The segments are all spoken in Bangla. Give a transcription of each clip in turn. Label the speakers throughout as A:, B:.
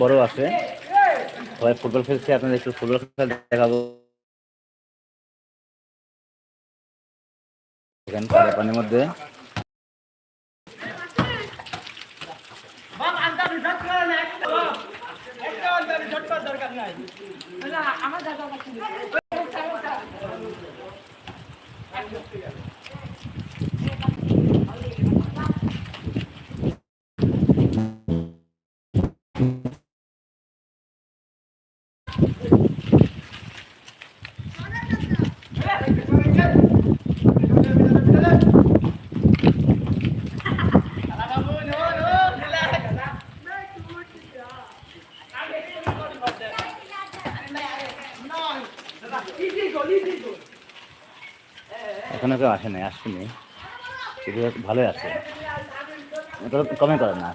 A: বড় আছে। সবাই ফুটবল খেলছে আপনাদের একটু ফুটবল খেলা দেখাবো। পানির মধ্যে। এখনও কেউ আসে নাই আসেনি। কিন্তু ভালোই আছে। কমে করে না।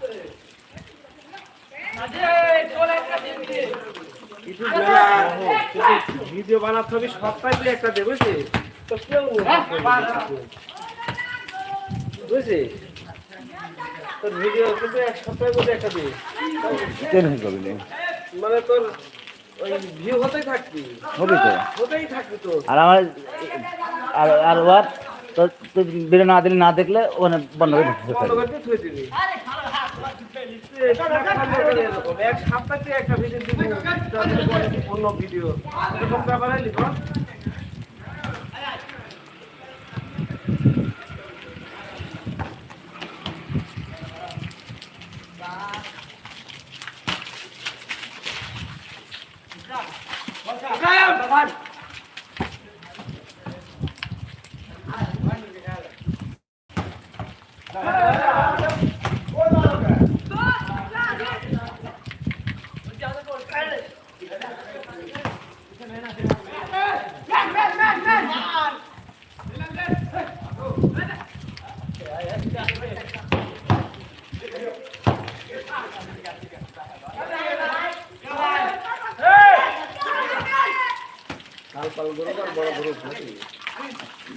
B: ভিডিও বানাতে হবে সপ্তাহে তুই একটা দে বুঝলি? তো কেউ বুঝলি? তোর ভিডিও কিন্তু এক সপ্তাহে একটা দে
A: টেনশন করবি না।
B: মানে তোর ওই ভিউ হতেই থাকবি।
A: হবি তো। আর আমার আর আর ওয়ার তো তুই ভিডিও না দিলে না দেখলে ওখানে বন্ধ করে দিতে
B: বন্ধ
A: পারবি।
B: করে দিয়ে থুয়ে দিবি এরকম, এক সপ্তাহে একটা ভিডিও দিবি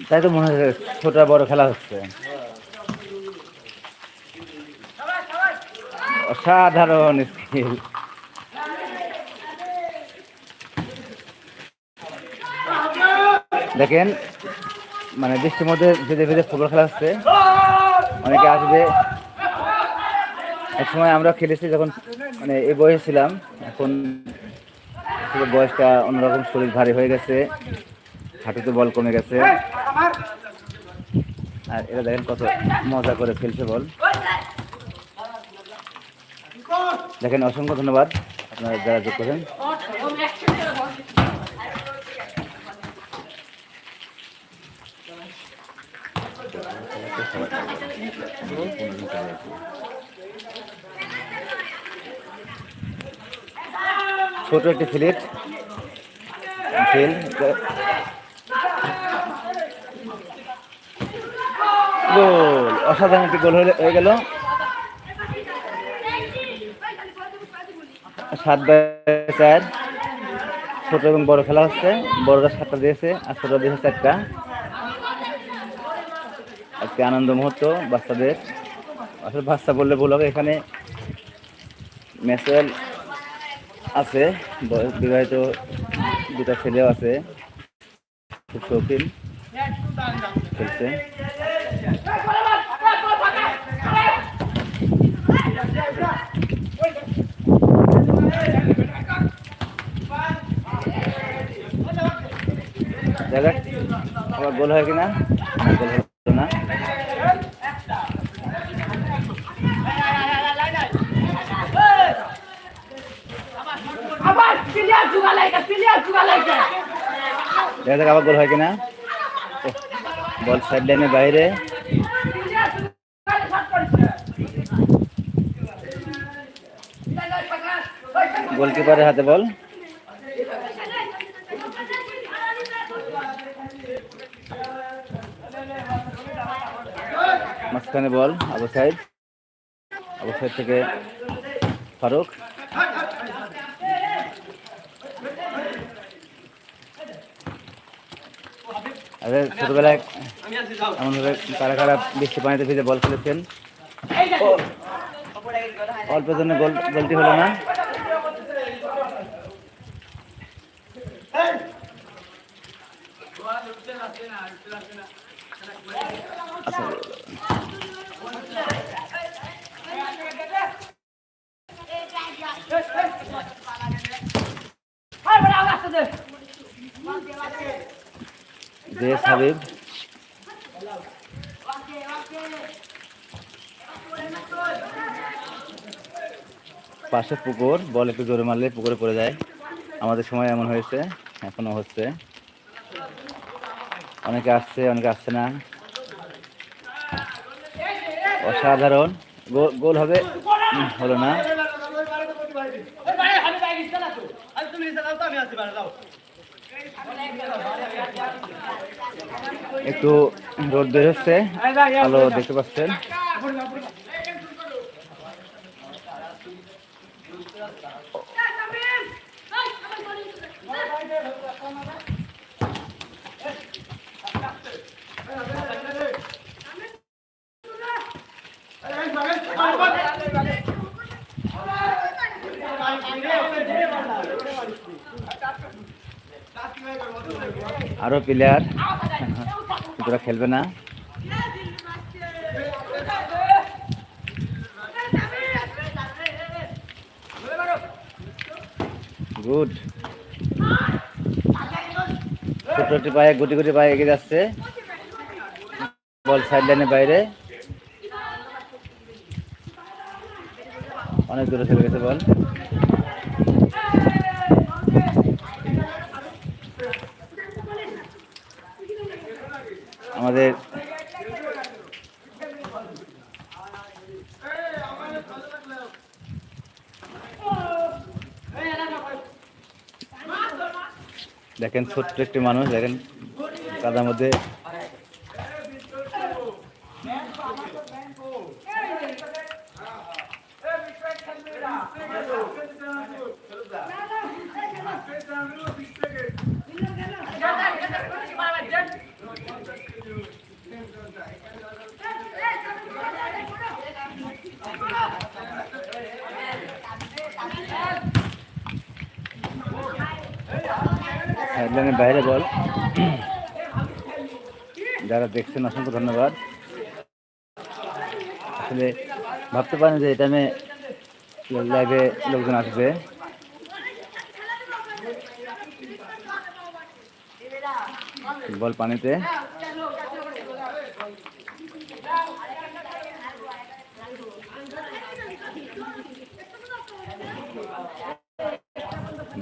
A: তাই তো মনে হচ্ছে ছোট বড় খেলা হচ্ছে। অসাধারণ স্কিল দেখেন মানে বৃষ্টির মধ্যে ভিজে ভিজে ফুটবল খেলা হচ্ছে। অনেকে আসবে। এক সময় আমরা খেলেছি যখন মানে এই বয়সে ছিলাম, এখন আসলে বয়সটা অন্যরকম, শরীর ভারী হয়ে গেছে, হাঁটুতে বল কমে গেছে। আর এরা দেখেন কত মজা করে খেলছে বল। দেখেন অসংখ্য ধন্যবাদ, আপনারা যারা যোগ করেন ছোট একটি ফিলেট ফিল গোল। অসাধারণ একটি গোল হয়ে গেল। সাত বাই চার। ছোট এবং বড় খেলা হচ্ছে। বড়রা সাতটা দিয়েছে আর ছোটরা দিয়েছে চারটা। আজকে আনন্দ মুহূর্ত বাচ্চাদের। আসলে বাচ্চা বললে ভুল হবে। এখানে ম্যাচুয়াল আছে বিবাহিত দুটা ছেলেও আছে। খুব শৌখিন। খেলছে। দেখা গোল হয় কিনা? গোল হলো না
C: আবার প্লেয়ার জুগা লাইকা প্লেয়ার জুগা লাইকা
A: দেখা যাক আবার গোল হয় কিনা। বল সাইড লাইনের বাইরে। গোলকিপারের হাতে বল। মাঝখানে বল আবু সাইদ আবু সাইদ থেকে ফারুক। আরে ছোটবেলায় এমনভাবে কারা কারা বৃষ্টি পানিতে ভিজে বল খেলেছেন অল্পের জন্য গোল গোলটি হলো না আচ্ছা যে সাবিব পাশে পুকুর, বল একটু জোরে মারলে পুকুরে পড়ে যায়। আমাদের সময় এমন হয়েছে, এখনও হচ্ছে। অনেকে আসছে অনেকে আসছে না। অসাধারণ। গোল গোল হবে। হলো না। একটু রোদ বের হচ্ছে ভালো দেখতে পাচ্ছেন। আরও প্লেয়ার তোরা খেলবে না। গুড ছোট পায়ে, গুটি গুটি পায়ে এগিয়ে যাচ্ছে। বল সাইড লাইনের বাইরে। অনেক দূরে চলে গেছে বল আমাদের দেখেন ছোট্ট একটি মানুষ দেখেন কাদার মধ্যে সাইডলাইনের বাইরে বল যারা দেখছেন অসংখ্য ধন্যবাদ আসলে ভাবতে পারেন যে এটা আমি লাইভে লোকজন আসবে। বল পানিতে।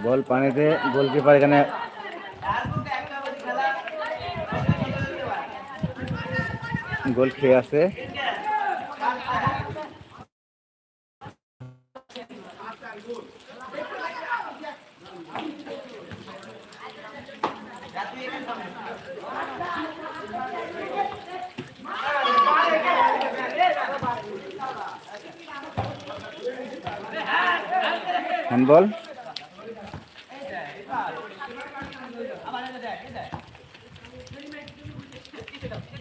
A: বল পানিতে গোলকিপার এখানে গোল খেয়ে আছে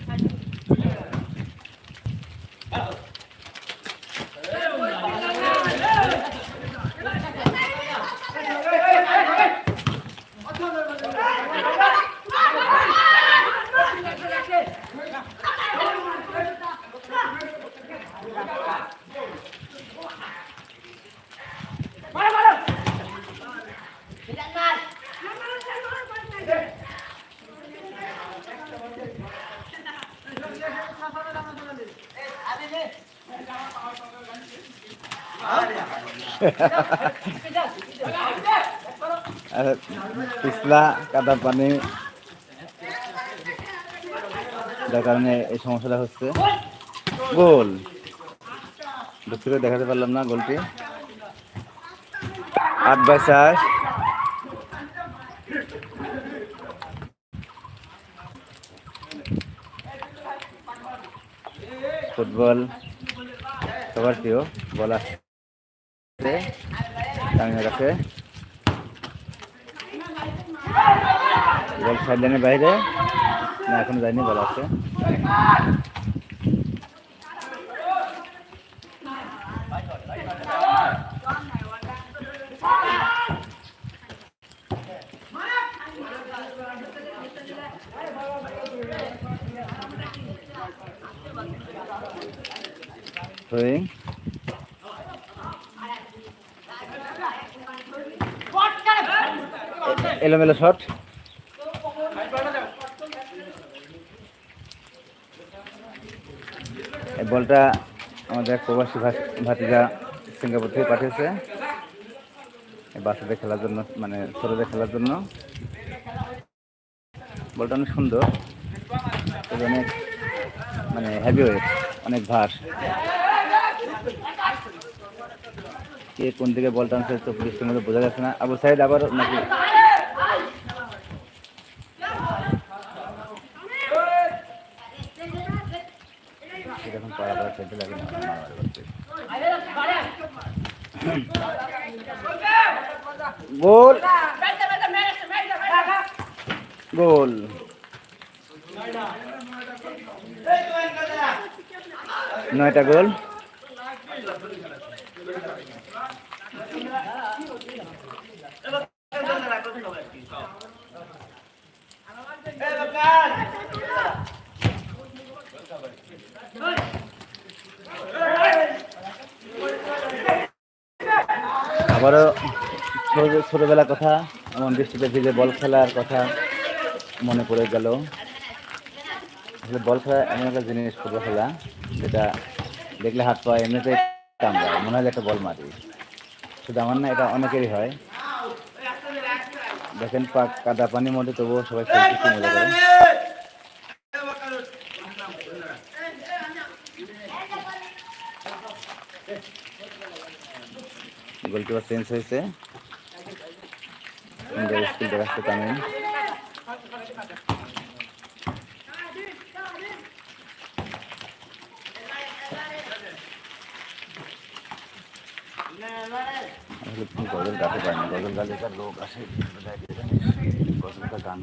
A: আর পিছলা কাদা পানি। যার কারণে এই সমস্যাটা হচ্ছে। গোল। দুঃখিত, দেখাতে পারলাম না গোলটি। আট বাই চার। ফুটবল সবার প্রিয়। বল কাছে বল সাইডলাইনের বাইরে। না এখন যায়নি বল আছে। Sim. এলোমেলো শট। বলটা আমাদের এক প্রবাসী ভাতিজা সিঙ্গাপুর থেকে পাঠিয়েছে। বাচ্চাদের খেলার জন্য মানে ছোটদের খেলার জন্য। বলটা অনেক সুন্দর। অনেক মানে হেভি ওয়েট অনেক ভার। কে কোন দিকে বলটা আনছে তো পুলিশের মধ্যে বোঝা যাচ্ছে না। আবু সাইদ আবার নাকি সেরকম পাড়া পাড়া খেলতে লাগে না গোল গোল নয়টা গোল। আবারও ছোট ছোটবেলার কথা, এমন বৃষ্টিতে ভিজে বল খেলার কথা মনে পড়ে গেল। আসলে বল খেলা এমন একটা জিনিস ফুটবল খেলা, যেটা দেখলে হাত পা এমনিতে কামড়ায়, মনে হয় একটা বল মারি শুধু আমার না, এটা অনেকেরই হয়। দেখেন পা কাদা পানির মধ্যে তবুও সবাই খেলতে মজা করে। গোলকিপার চেঞ্জ হয়েছে। সুন্দর স্কিল দেখাচ্ছে তামিম গজল গাতে পারি গজল গালে লোক আসে গজলটা গান।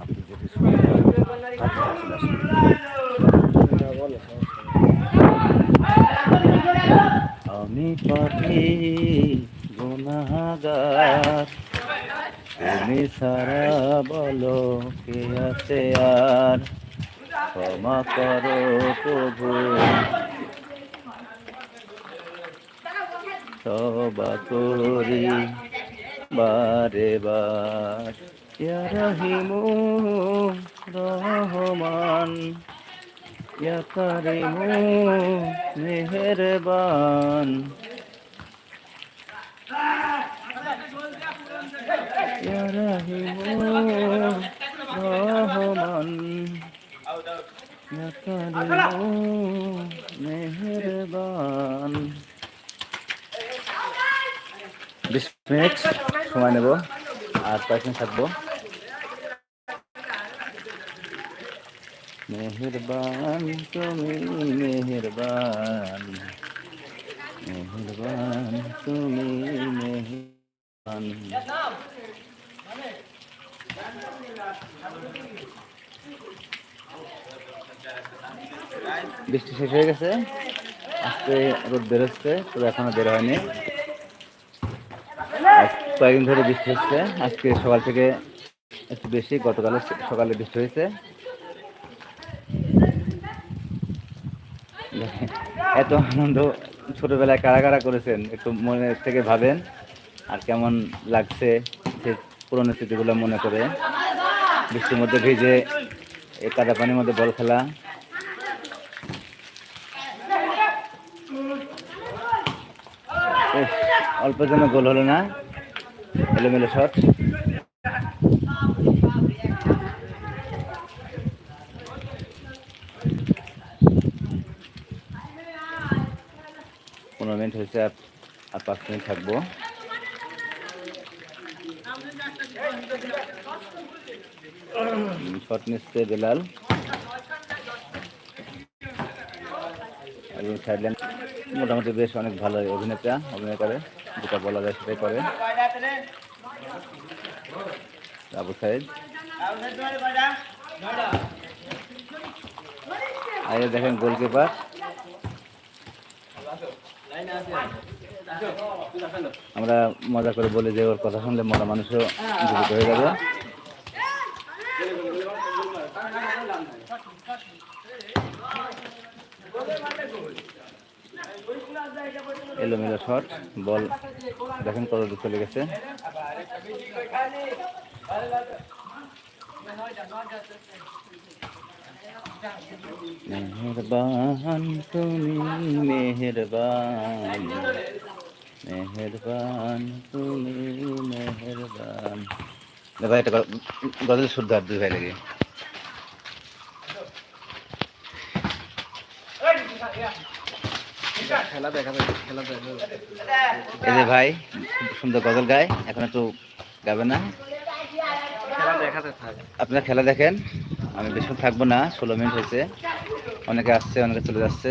A: আমি পাখি গুনাগার তুমি সারা বলো কে আছে আর? ক্ষমা করো প্রভু। সবা করি বারে বার। রহিমু রহমান, ইয়া কারিমু মেহেরবান ইয়া রহিমু রহমান মেহেরবান বিশ মিনিট সময় নেব, আর কয়েকদিন থাকব। মেহেরবান তুমি, মেহেরবান। মেহেরবান তুমি, মেহেরবান। বৃষ্টি শেষ হয়ে গেছে। আজকে রোদ বেরোচ্ছে, তবে এখনও বের হয়নি। কয়েকদিন ধরে বৃষ্টি হচ্ছে। আজকে সকাল থেকে একটু বেশি গতকাল সকালে বৃষ্টি হয়েছে। এত আনন্দ ছোটবেলায় কারা কারা করেছেন, একটু মনে থেকে ভাবেন আর কেমন লাগছে সে পুরনো স্মৃতিগুলো মনে করে। বৃষ্টির মধ্যে ভিজে, এই কাদা পানির মধ্যে বল খেলা অল্প জন্য গোল হলো না। এলোমেলো শট। পনেরো মিনিট হয়েছে, আর পাঁচ মিনিট থাকব। শট নিচ্ছে বেলাল। মোটামুটি বেশ অনেক ভালো অভিনেতা অভিনয় করে যেটা বলা যায় সেটাই করে আবু সাইদ। আর দেখেন গোলকিপার। আমরা মজা করে বলি যে ওর কথা শুনলে মরা মানুষও জীবিত হয়ে যাবে। এলোমেলো শট, বল দেখেন কত দূর চলে গেছে। মেহেরবান তুমি, মেহেরবান। মেহেরবান তুমি, মেহেরবান। ভাই এটা গজল শুদ্ধ দুই ভাই লাগে
B: খেলা দেখা যাবে খেলা দেখা যাবে
A: এই যে ভাই খুব সুন্দর গজল গায় এখন একটু গাবে না?
B: খেলা দেখাতে থাক।
A: আপনারা খেলা দেখেন আমি বেশিক্ষণ থাকব না ষোলো মিনিট হয়েছে। অনেকে আসছে অনেকে চলে যাচ্ছে।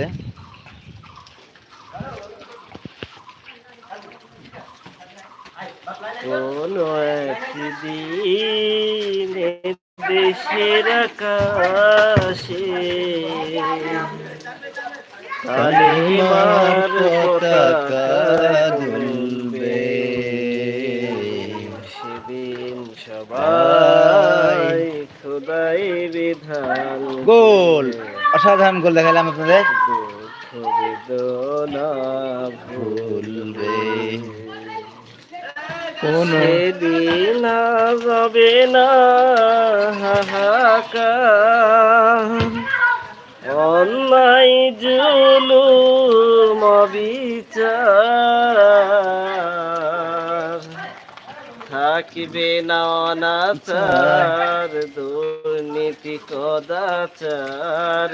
B: কোন একদিন দেশের আকাশে। সবাই
A: গোল। অসাধারণ গোল দেখালাম আপনাদের।
B: বেদনা ভুলবে
A: কোন
B: রবে না হাহাকার। অন্যায় জুলুম বিচার থাকিবে না অনাচার, দুর্নীতি কদাচার।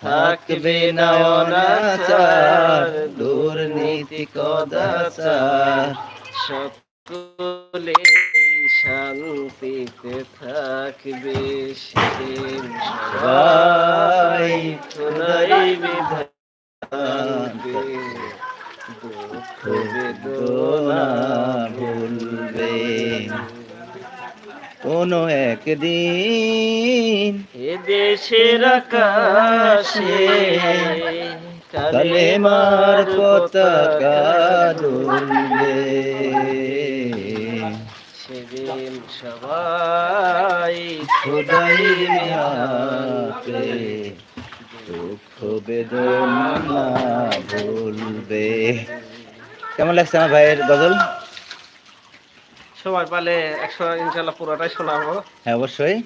B: থাকবে না অনাচার, দুর্নীতি কদাচার। সকলে শান্তিতে থাকবে সেদিন
A: ভুলবে। কোন একদিন
B: এ দেশের আকাশে
A: কালেমার পতাকা দুলবে
B: সেদিন সবাই
A: খোদাই হাতে দুঃখ বেদনা ভুলবে কেমন লাগছে আমার ভাইয়ের গজল?
B: সময় পালে একশো ইনশাল্লাহ পুরোটাই শোনাবো।
A: হ্যাঁ অবশ্যই।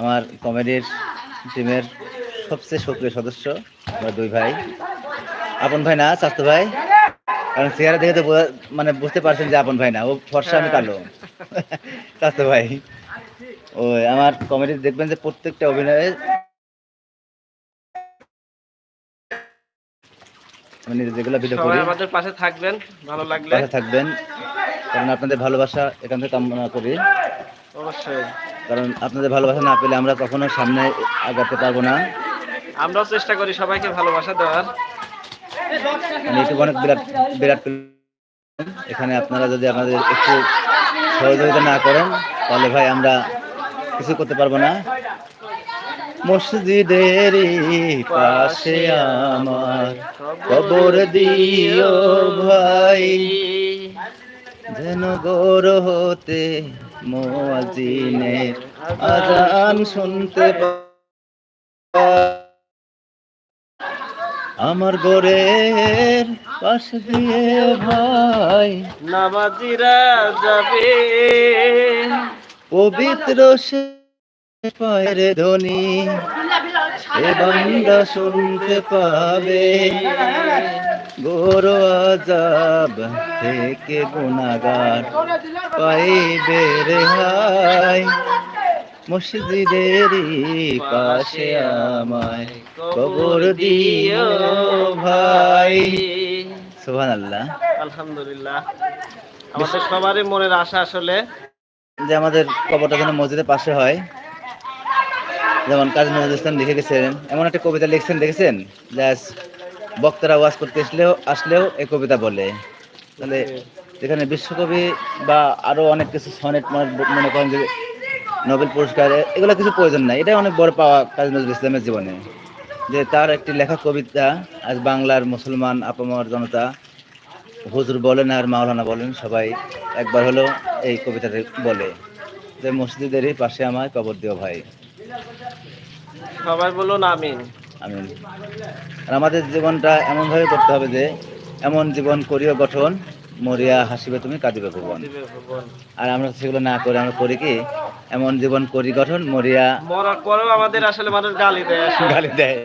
A: আমার কমেডির টিমের সবচেয়ে সক্রিয় সদস্য আমরা দুই ভাই। আপন ভাই না চাস্তো ভাই। কারণ চেহারা দেখে তো মানে বুঝতে পারছেন যে আপন ভাই না ও ফর্সা আমি কালো। চাস্তো ভাই। ওই আমার কমেডি দেখবেন যে প্রত্যেকটা অভিনয়ে আমি নিজে যেগুলো ভিডিও করি
B: আমাদের পাশে থাকবেন ভালো লাগলে।
A: পাশে থাকবেন কারণ আপনাদের ভালোবাসা এখান থেকে কামনা করি।
B: অবশ্যই।
A: কারণ আপনাদের ভালোবাসা না পেলে আমরা কখনো সামনে আগাতে পারব না।
B: আমরাও চেষ্টা করি সবাইকে ভালোবাসা দেওয়ার।
A: মানে অনেক বিরাট বিরাট এখানে আপনারা যদি আমাদের একটু সহযোগিতা না করেন তাহলে ভাই আমরা কিছু করতে পারব না। মসজিদের পাশে আমার কবর দিও ভাই। যেন গৌর হতে মোয়াজিনের আজান শুনতে আমার গোরের পাশ দিয়ে ভাই।
B: নামাজিরা যাবে
A: পবিত্র সে পায়ের ধ্বনি এ বান্দা শুনতে পাবে। গোর আজাব থেকে গুণাগার পাইবে রেহাই মসজিদের পাশে আমায় কবর দিও ভাই। সুবহান আল্লাহ
B: আলহামদুলিল্লাহ। আমাদের সবারই মনের আশা আসলে
A: যে আমাদের কবরটা যেন মসজিদের পাশে হয়। যেমন কাজী নজরুল ইসলাম লিখে গেছেন, এমন একটা কবিতা লিখছেন, দেখেছেন? জাস্ট বক্তারা ওয়াজ করতে আসলেও আসলেও এই কবিতা বলে। তাহলে যেখানে বিশ্বকবি বা আরও অনেক কিছু সনেট মনে করেন যে নোবেল পুরস্কার এগুলো কিছু প্রয়োজন নাই। এটাই অনেক বড় পাওয়া কাজী নজরুল ইসলামের জীবনে। যে তার একটি লেখা কবিতা, আজ বাংলার মুসলমান আপামর জনতা, হুজুর বলেন আর মাওলানা বলেন, সবাই একবার হলো এই কবিতাটা বলে। যে মসজিদেরই পাশে আমায় কবর দিও ভাই।
B: সবাই বলুন আমিন।
A: আমিন। আর আমাদের জীবনটা এমনভাবে করতে হবে যে এমন জীবন করিও গঠন মরিয়া হাসিবে তুমি কাঁদিবে ভুবন। আর আমরা সেগুলো না করে আমরা করি কি এমন জীবন করি গঠন মরিয়া
B: মরার পরেও আমাদের আসলে মানুষ গালি দেয়।
A: গালি দেয়।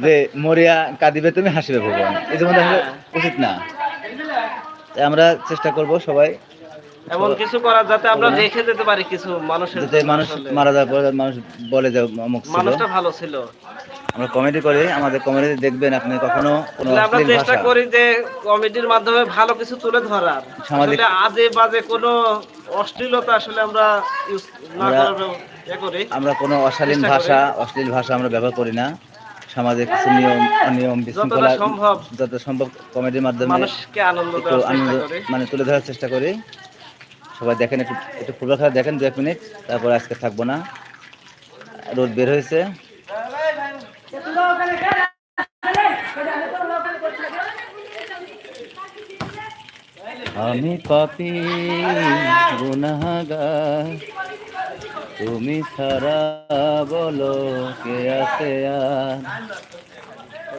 A: যে মরিয়া কাঁদিবে তুমি হাসিবে ভুবন। এই জীবনটা আসলে উচিত না। তাই আমরা চেষ্টা করব সবাই
B: এমন কিছু করার যাতে আমরা রেখে যেতে পারি কিছু মানুষের
A: মানুষ মারা যাওয়ার পরে মানুষ বলে যে অমুক
B: মানুষটা ভালো ছিল।
A: আমরা কমেডি করি আমাদের কমেডি দেখবেন আপনি কখনো কোনো
B: আমরা চেষ্টা করি যে কমেডির মাধ্যমে ভালো কিছু তুলে ধরার।
A: সামাজিক-
B: আজে বাজে কোনো অশ্লীলতা আসলে আমরা ইউজ না ইয়ে করি।
A: আমরা কোনো অশালীন ভাষা অশ্লীল ভাষা আমরা ব্যবহার করি না। সামাজিক কিছু নিয়ম অনিয়ম বিশৃঙ্খলা
B: সম্ভব
A: যত সম্ভব কমেডির মাধ্যমে
B: মানুষকে আনন্দ করি।
A: মানে তুলে ধরার চেষ্টা করি। সবাই দেখেন একটু একটু ফুটবল খেলা দেখেন দু এক মিনিট। তারপর আজকে থাকব না। রোদ বের হয়েছে। আমি পাপি, গুনাহগার। তুমি সারা বলো কে আছে আর?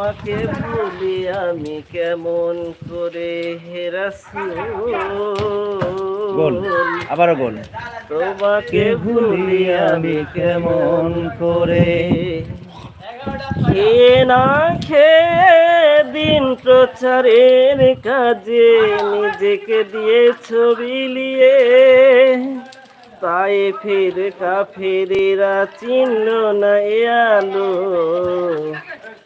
B: তোমাকে ভুলি আমি কেমন করে
A: গোল আবারও গোল।
B: তোমাকে ভুলি আমি কেমন করে? খেয়ে না খেয়ে দিন প্রচারের কাজে নিজেকে দিয়ে ছবি লিয়ে তাই ফির কাফেরেরা চিনল না এ আলো।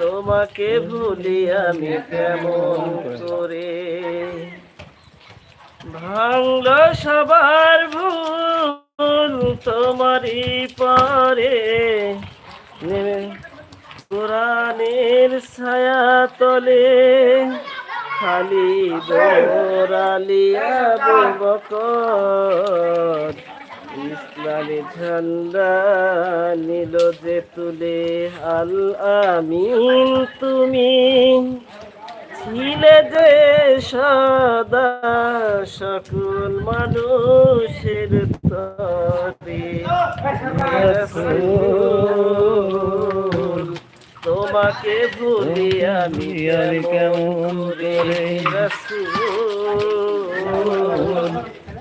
B: তোমাকে ভুলি আমি কেমন করে? ভাঙল সবার ভুল তোমারই পরে। কোরআনের ছায়া তলে খালি দৌড়ালিয়া বকর। ইসলামী ঝান্ডা নিল যে তুলে আল আমিন তুমি। ছিলে যে সদা সকল মানুষের তরে। তোমাকে ভুলি আমি আমি কেমন করে রাসূল,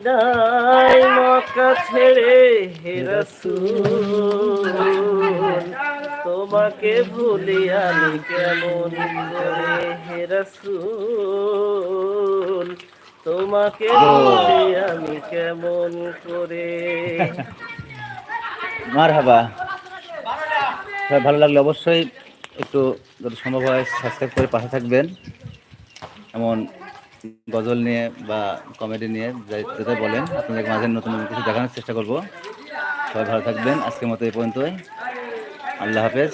B: নাই মক্কা ছেড়ে হেরাসুল তোমাকে ভুলি আমি কেমন করে হেরাসুল তোমাকে ভুলি আমি কেমন করে
A: মার হাবা সবাই ভালো লাগলে অবশ্যই একটু যত সম্ভব হয় সাবস্ক্রাইব করে পাশে থাকবেন। এমন গজল নিয়ে বা কমেডি নিয়ে যেতে বলেন। আপনাদের মাঝে নতুন নতুন কিছু দেখানোর চেষ্টা করব। সবাই ভালো থাকবেন। আজকের মতো এই পর্যন্তই। আল্লাহ হাফেজ।